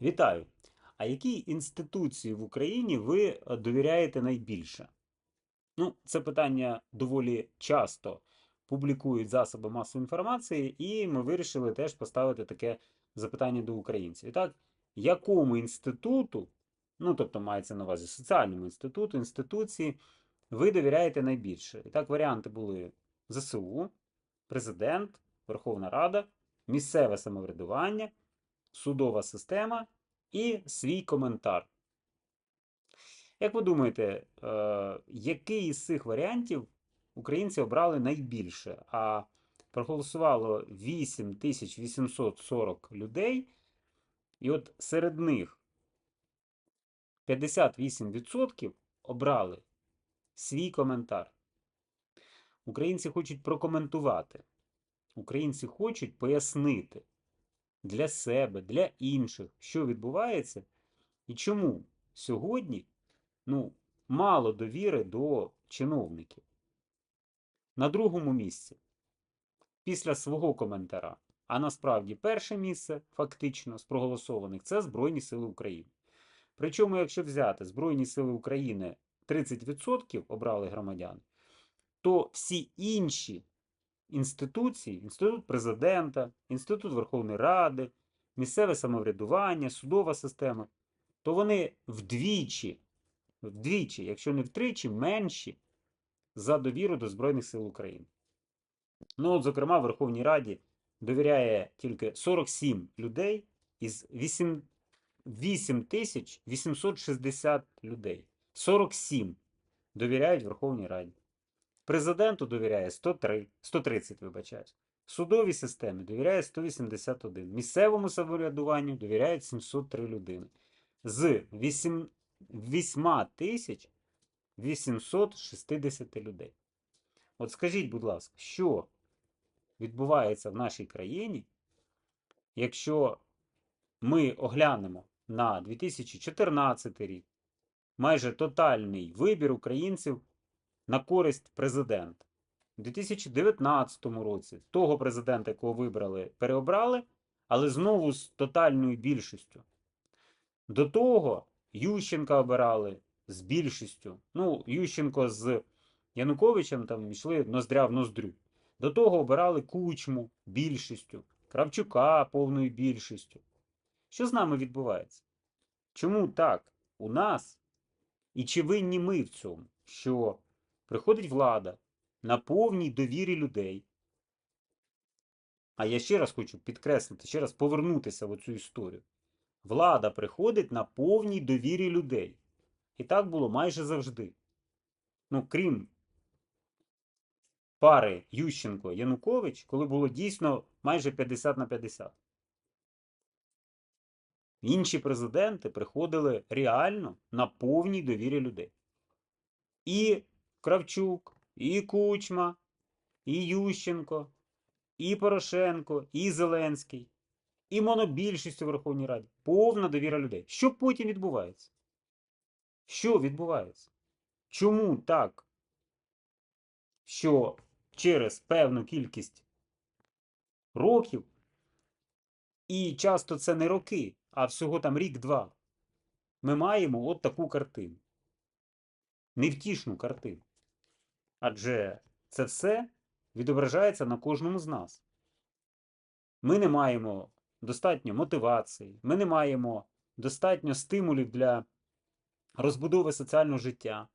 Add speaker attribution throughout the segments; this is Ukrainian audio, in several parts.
Speaker 1: Вітаю! А якій інституції в Україні ви е, довіряєте найбільше? Ну, це питання доволі часто публікують засоби масової інформації, і ми вирішили теж поставити таке запитання до українців. І так, якому інституту, ну тобто мається на увазі соціальному інституту, інституції, ви довіряєте найбільше? І так, варіанти були ЗСУ, Президент, Верховна Рада, місцеве самоврядування, судова система і свій коментар. Як ви думаєте, е, який із цих варіантів українці обрали найбільше? А проголосувало 8840 людей, і от серед них 58% обрали свій коментар. Українці хочуть прокоментувати. Українці хочуть пояснити для себе, для інших, що відбувається і чому сьогодні ну, мало довіри до чиновників. На другому місці, після свого коментара, а насправді перше місце, фактично, з проголосованих це Збройні Сили України. Причому, якщо взяти Збройні Сили України 30% обрали громадяни, то всі інші інституції, інститут президента, інститут Верховної Ради, місцеве самоврядування, судова система, то вони вдвічі, вдвічі, якщо не втричі, менші за довіру до Збройних сил України. Ну, от, зокрема, Верховній Раді довіряє тільки 47 людей із 8, 8860 людей. 47 довіряють Верховній Раді. Президенту довіряє 103, 130, вибачаюсь. Судовій системі довіряє 181. Місцевому самоврядуванню довіряють 703 людини. З 8, 8 тисяч 860 людей. От скажіть, будь ласка, що відбувається в нашій країні, якщо ми оглянемо на 2014 рік майже тотальний вибір українців на користь президента. У 2019 році того президента, якого вибрали, переобрали, але знову з тотальною більшістю. До того Ющенка обирали з більшістю. Ну, Ющенко з Януковичем там йшли ноздря в ноздрю. До того обирали Кучму більшістю, Кравчука повною більшістю. Що з нами відбувається? Чому так у нас? І чи винні ми в цьому? що приходить влада на повній довірі людей. А я ще раз хочу підкреслити, ще раз повернутися в цю історію. Влада приходить на повній довірі людей. І так було майже завжди. Ну, крім пари Ющенко-Янукович, коли було дійсно майже 50 на 50. Інші президенти приходили реально на повній довірі людей. І Кравчук, і Кучма, і Ющенко, і Порошенко, і Зеленський, і монобільшість у Верховній Раді. Повна довіра людей. Що потім відбувається? Що відбувається? Чому так? Що через певну кількість років, і часто це не роки, а всього там рік-два, ми маємо от таку картину. Невтішну картину. Адже це все відображається на кожному з нас. Ми не маємо достатньо мотивації, ми не маємо достатньо стимулів для розбудови соціального життя.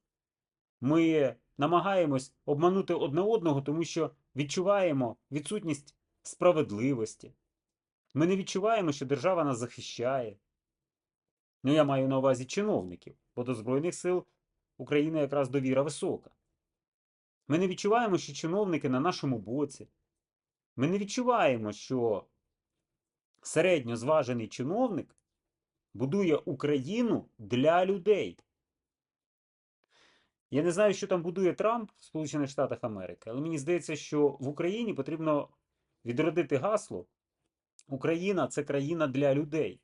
Speaker 1: Ми намагаємось обманути одне одного, тому що відчуваємо відсутність справедливості. Ми не відчуваємо, що держава нас захищає. Ну, я маю на увазі чиновників, бо до Збройних сил України якраз довіра висока. Ми не відчуваємо, що чиновники на нашому боці. Ми не відчуваємо, що середньо зважений чиновник будує Україну для людей. Я не знаю, що там будує Трамп в Сполучених Штатах Америки, але мені здається, що в Україні потрібно відродити гасло Україна це країна для людей.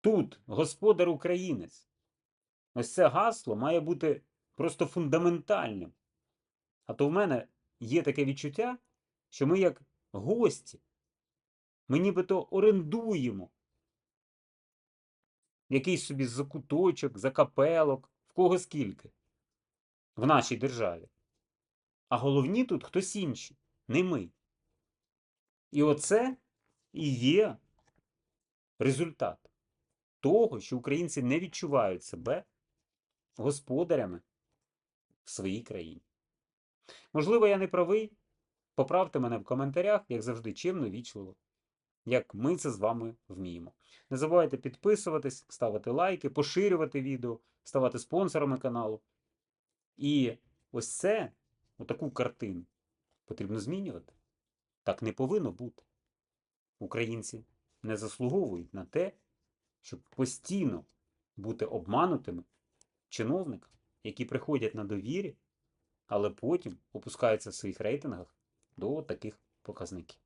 Speaker 1: Тут господар українець. Ось це гасло має бути просто фундаментальним. А то в мене є таке відчуття, що ми як гості. Ми нібито орендуємо якийсь собі закуточок, закапелок, в кого скільки в нашій державі. А головні тут хтось інший, не ми. І оце і є результат того, що українці не відчувають себе господарями своїй країні. Можливо, я не правий. Поправте мене в коментарях, як завжди, чимно, вічливо, як ми це з вами вміємо. Не забувайте підписуватись, ставити лайки, поширювати відео, ставати спонсорами каналу. І ось це, отаку картину, потрібно змінювати. Так не повинно бути. Українці не заслуговують на те, щоб постійно бути обманутими чиновниками, які приходять на довірі, але потім опускаються в своїх рейтингах до таких показників.